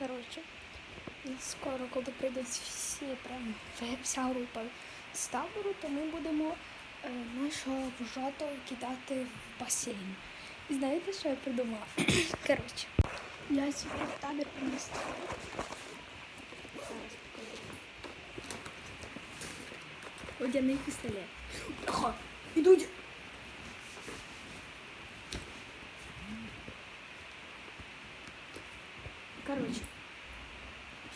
Коротше, скоро, коли прийдуть всі, прям вся група з табору, то ми будемо е, нашого вожатого кидати в басейн. І знаєте, що я придумала? Коротше, я сьогодні в табір принесла. Водяний пістолет. Короче.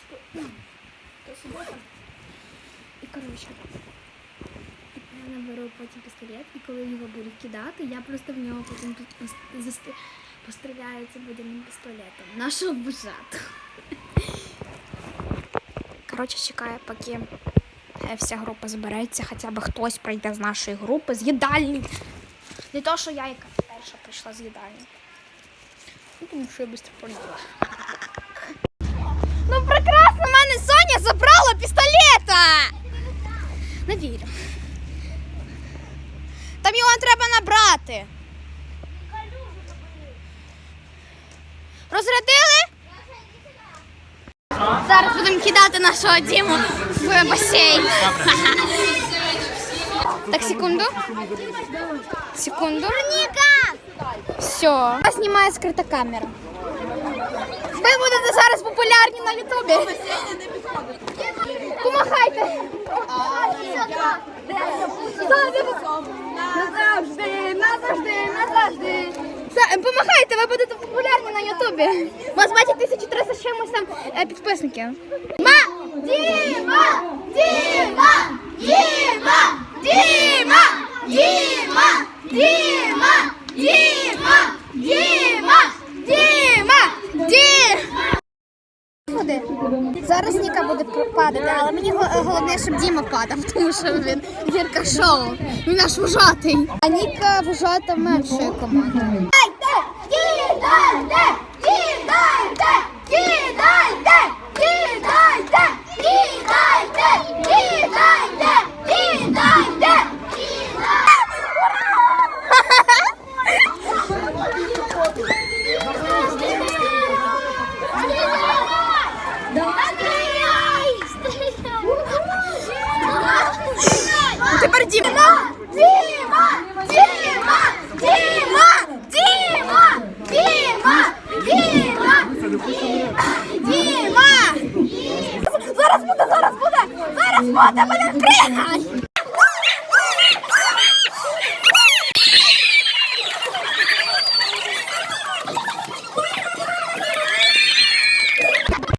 Что? То субота. І коротше. Я наберу потім пістолет, і коли його буду кидати, я просто в нього потім постріляю цим водяним пістолетом. Нашого бужату. Коротше, чекаю, поки е, вся група збереться, хоча б хтось прийде з нашої групи, з їдальні. Не то, що я яка перша прийшла з їдальні. Ну, тому що я швидко поняла. Ну прекрасно, в мене Соня забрала пістолета. Не вірю. Там його треба набрати. Розрядили? Зараз будемо кидати нашого Діму в басейн. Так, секунду. Секунду. Все. Знімає скрита камера. Ви будете зараз популярні на Ютубі. Помахайте. Назавжди, назавжди, назавжди. Помахайте, ви будете популярні на Ютубі. У вас бачить 1300 з чимось там е, підписників. Ма! Діма! Діма! Діма! Діма! Діма! Діма! Діма! Діма! Діма! Діма! Буде. Зараз Ніка буде падати, але мені головне, щоб Діма падав, тому що він гірка шоу. Він наш вужатий. А Ніка вужата меншої команди. Діма! Зараз буде, зараз буде! Зараз буде, блін, пригай!